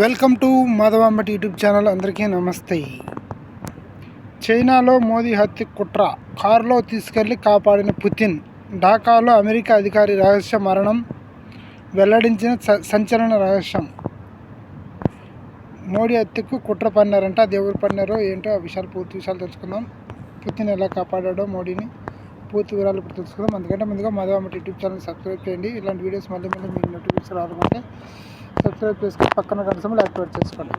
Welcome to Madhavambati YouTube channel అందరికీ నమస్తే. చైనాలో మోదీ హత్య కుట్ర కారులో తీసుకెళ్ళి కాపాడిన పుతిన్ ఢాకాలో అమెరికా అధికారి రహస్య మరణం వెల్లడించిన సంచలన రహస్యం. మోడీ హత్యకు కుట్ర పన్నారంట అది ఎవరు పన్నారో ఏంటో ఆ విషయాలు పూర్తి విషయాలు తెలుసుకుందాం. పుతిన్ ఎలా కాపాడాడో మోడీని పూర్తి వివరాలు ఇప్పుడు తెలుసుకుందాం. అందుకంటే ముందుగా మాధవాంబటి యూట్యూబ్ ఛానల్ సబ్స్క్రైబ్ చేయండి. ఇలాంటి వీడియోస్ మళ్ళీ మళ్ళీ మీకు నోటిఫికేషన్ రావాలంటే సబ్స్క్రైబ్ చేసుకుని పక్కన కనీసం యాక్టివేట్ చేసుకోండి.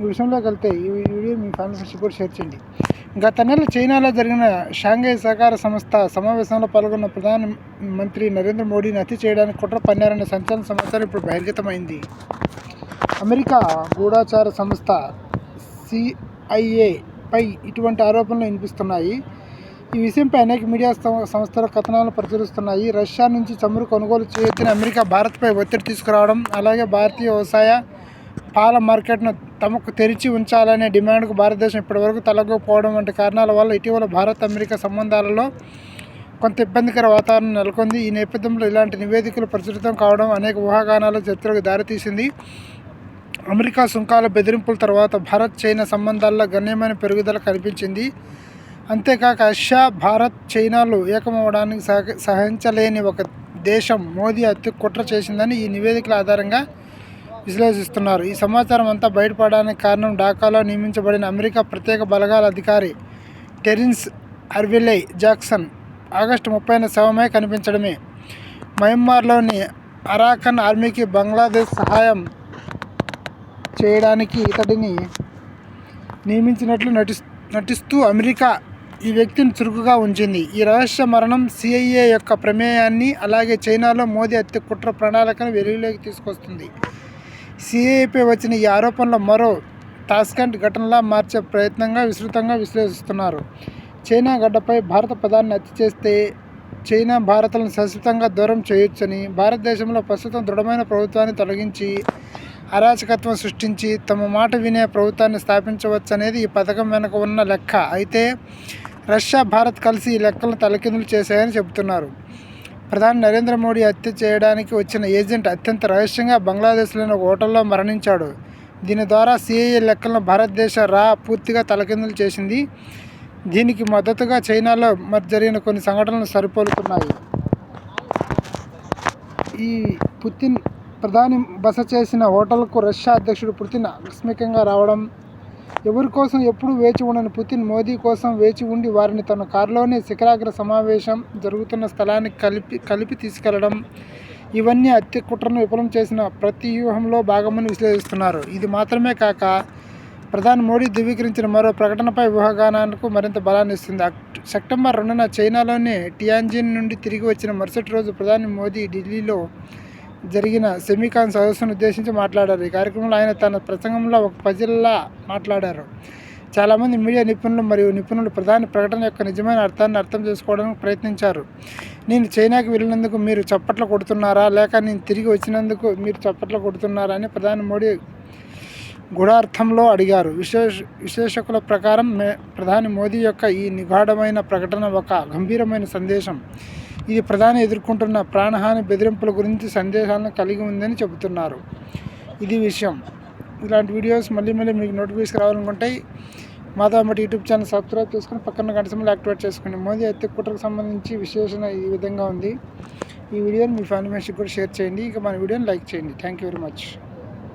ఈ విషయంలోకి వెళ్తే ఈ వీడియో మీ ఫ్యామిలీ ఫ్రెండ్స్ కూడా షేర్ చేయండి. గత నెల చైనాలో జరిగిన షాంఘై సహకార సంస్థ సమావేశంలో పాల్గొన్న ప్రధాన మంత్రి నరేంద్ర మోడీని హత్య చేయడానికి కుట్ర పన్నారనే సంచలన సమాచారం ఇప్పుడు బహిర్గతమైంది. అమెరికా గూఢాచార సంస్థ సిఐఏపై ఇటువంటి ఆరోపణలు వినిపిస్తున్నాయి. ఈ విషయంపై అనేక మీడియా సంస్థలు కథనాలు ప్రచురిస్తున్నాయి. రష్యా నుంచి చమురు కొనుగోలు చేసిన అమెరికా భారత్పై ఒత్తిడి తీసుకురావడం అలాగే భారతీయ వ్యవసాయ పాల మార్కెట్ను తమకు తెరిచి ఉంచాలనే డిమాండ్కు భారతదేశం ఇప్పటివరకు తలగకపోవడం వంటి కారణాల వల్ల ఇటీవల భారత్ అమెరికా సంబంధాలలో కొంత ఇబ్బందికర వాతావరణం నెలకొంది. ఈ నేపథ్యంలో ఇలాంటి నివేదికలు ప్రచురితం కావడం అనేక ఊహాగానాల చర్చలకు దారితీసింది. అమెరికా సుంకాల బెదిరింపుల తర్వాత భారత్ చైనా సంబంధాల్లో గణ్యమైన పెరుగుదల కనిపించింది. అంతేకాక రష్యా భారత్ చైనాలు ఏకమవడానికి సహ సహించలేని ఒక దేశం మోదీ అతి కుట్ర చేసిందని ఈ నివేదికల ఆధారంగా విశ్లేషిస్తున్నారు. ఈ సమాచారం అంతా బయటపడడానికి కారణం ఢాకాలో నియమించబడిన అమెరికా ప్రత్యేక బలగాల అధికారి టెరిన్స్ అర్విలే జాక్సన్. ఆగస్టు ముప్పైన శవమే కనిపించడమే. మయన్మార్లోని అరాకన్ ఆర్మీకి బంగ్లాదేశ్ సహాయం చేయడానికి ఇతడిని నియమించినట్లు నటి నటిస్తూ అమెరికా ఈ వ్యక్తిని చురుకుగా ఉంచింది. ఈ రహస్య మరణం సిఐఏ యొక్క ప్రమేయాన్ని అలాగే చైనాలో మోదీ హత్య కుట్ర ప్రణాళికను వెలుగులోకి తీసుకొస్తుంది. సిఐఏపై వచ్చిన ఈ ఆరోపణలో మరో టాస్కంట్ ఘటనలా మార్చే ప్రయత్నంగా విస్తృతంగా విశ్లేషిస్తున్నారు. చైనా గడ్డపై భారత పదాన్ని హత్య చేస్తే చైనా భారత్లను శాశ్వతంగా దూరం చేయొచ్చని భారతదేశంలో ప్రస్తుతం దృఢమైన ప్రభుత్వాన్ని తొలగించి అరాచకత్వం సృష్టించి తమ మాట వినే ప్రభుత్వాన్ని స్థాపించవచ్చనేది ఈ పథకం వెనుక ఉన్న లెక్క. అయితే రష్యా భారత్ కలిసి ఈ లెక్కలను తలకిందులు చేశాయని చెబుతున్నారు. ప్రధాని నరేంద్ర మోడీ హత్య చేయడానికి వచ్చిన ఏజెంట్ అత్యంత రహస్యంగా బంగ్లాదేశ్లోని ఒక హోటల్లో మరణించాడు. దీని ద్వారా సిఐఏ లెక్కలను భారతదేశ రా పూర్తిగా తలకిందులు చేసింది. దీనికి మద్దతుగా చైనాలో మరి జరిగిన కొన్ని సంఘటనలు సరిపోలుతున్నాయి. ఈ పుతిన్ ప్రధాని బస చేసిన హోటల్కు రష్యా అధ్యక్షుడు పుతిన్ ఆకస్మికంగా రావడం ఎవరి కోసం ఎప్పుడు వేచి ఉండని పుతిన్ మోదీ కోసం వేచి ఉండి వారిని తన కారులోనే శిఖరాగ్ర సమావేశం జరుగుతున్న స్థలానికి కలిపి కలిపి తీసుకెళ్ళడం. ఇవన్నీ హత్య కుట్రను విఫలం చేసిన ప్రతి వ్యూహంలో భాగమని విశ్లేషిస్తున్నారు. ఇది మాత్రమే కాక ప్రధాని మోడీ ధృవీకరించిన మరో ప్రకటనపై ఊహాగానానికి మరింత బలాన్ని ఇస్తుంది. సెప్టెంబర్ రెండున చైనాలోని టియాన్జిన్ నుండి తిరిగి వచ్చిన మరుసటి రోజు ప్రధాని మోదీ ఢిల్లీలో జరిగిన సెమీకాన్ సదస్సును ఉద్దేశించి మాట్లాడారు. ఈ కార్యక్రమంలో ఆయన తన ప్రసంగంలో ఒక పజిల్లా మాట్లాడారు. చాలామంది మీడియా నిపుణులు మరియు నిపుణులు ప్రధాని ప్రకటన యొక్క నిజమైన అర్థాన్ని అర్థం చేసుకోవడానికి ప్రయత్నించారు. నేను చైనాకి వెళ్ళినందుకు మీరు చప్పట్లు కొడుతున్నారా? లేక నేను తిరిగి వచ్చినందుకు మీరు చప్పట్లు కొడుతున్నారా? అని ప్రధాని మోడీ గూఢార్థంలో అడిగారు. విశేష విశ్లేషకుల ప్రకారం ప్రధాని మోదీ యొక్క ఈ నిగాఢమైన ప్రకటన ఒక గంభీరమైన సందేశం. ఇది ప్రధాని ఎదుర్కొంటున్న ప్రాణహాని బెదిరింపుల గురించి సందేశాలను కలిగి ఉందని చెబుతున్నారు. ఇది విషయం. ఇలాంటి వీడియోస్ మళ్ళీ మళ్ళీ మీకు నోటిఫికేషన్ రావాలనుకుంటే మాతామటి యూట్యూబ్ ఛానల్ సబ్స్క్రైబ్ చేసుకుని పక్కన గంట సమయంలో యాక్టివేట్ చేసుకోండి. మోదీ హత్య కుట్రకు సంబంధించి విశ్లేషణ ఈ విధంగా ఉంది. ఈ వీడియోని మీ ఫ్యామిలీ మెంబర్స్కి కూడా షేర్ చేయండి. ఇక మన వీడియోని లైక్ చేయండి. Thank you very much